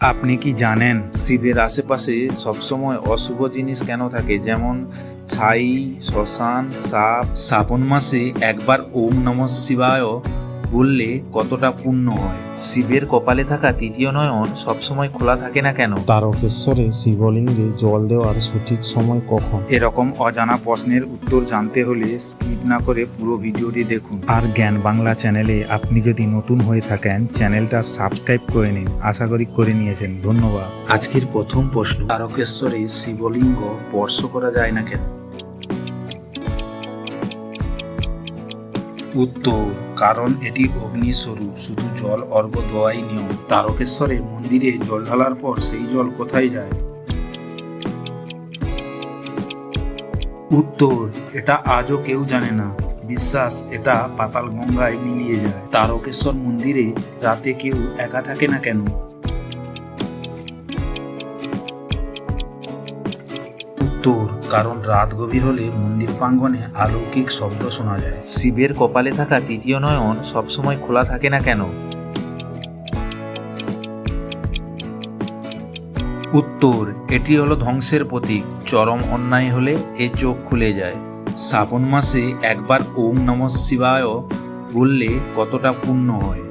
আপনি কি জানেন, শিবের আশেপাশে সবসময় অশুভ জিনিস কেন থাকে? যেমন ছাই, শ্মশান, সাপ, শ্রাবণ মাসে একবার ওম নম শিবায় বললে কতটা পুণ্য হয়? শিবের কপালে থাকা তৃতীয় নয়ন সবসময় খোলা থাকে না কেন? তারকেশ্বরে শিবলিঙ্গে জল দেওয়ার সঠিক সময় কখন? এরকম অজানা প্রশ্নের উত্তর জানতে হলে স্কিপ না করে পুরো ভিডিওটি দেখুন। আর জ্ঞান বাংলা চ্যানেলে আপনি যদি নতুন হয়ে থাকেন চ্যানেলটা সাবস্ক্রাইব করে নিন। আশা করি করে নিয়েছেন। ধন্যবাদ। আজকের প্রথম প্রশ্ন তারকেশ্বরে শিবলিঙ্গ স্পর্শ করা যায় না কেন? উত্তর, কারণ এটি অগ্নিস্বরূপ, শুধু জল অর্ঘ দেওয়াই নিয়ম। তারকেশ্বরের মন্দিরে জল ঢালার পর সেই জল কোথায় যায়? উত্তর, এটা আজও কেউ জানে না। বিশ্বাস, এটা পাতাল গঙ্গায় মিলিয়ে যায়। তারকেশ্বর মন্দিরে রাতে কেউ একা থাকে না কেন? উত্তর কারণ রাত গভীর হলে মন্দির প্রাঙ্গণে অলৌকিক শব্দ শোনা যায়। শিবের কপালে থাকা তৃতীয় নয়ন সবসময় খোলা থাকে না কেন? উত্তর এটি হলো ধ্বংসের প্রতীক। চরম অন্যায় হলে এ চোখ খুলে যায়। শ্রাবণ মাসে একবার ওম নম শিবায় বললে কতটা পুণ্য হয়।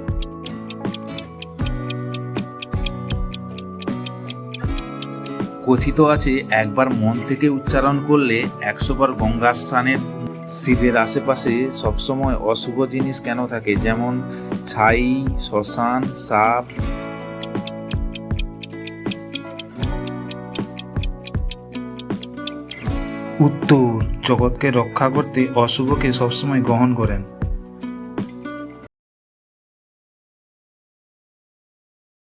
কথিত আছে, একবার মন থেকে উচ্চারণ করলে একশো বার গঙ্গা স্নানের শিবের আশেপাশে সবসময় অশুভ জিনিস কেন থাকে? যেমন ছাই, শ্মশান, সাপ। উত্তর, জগৎকে রক্ষা করতে অশুভকে সবসময় গ্রহণ করেন।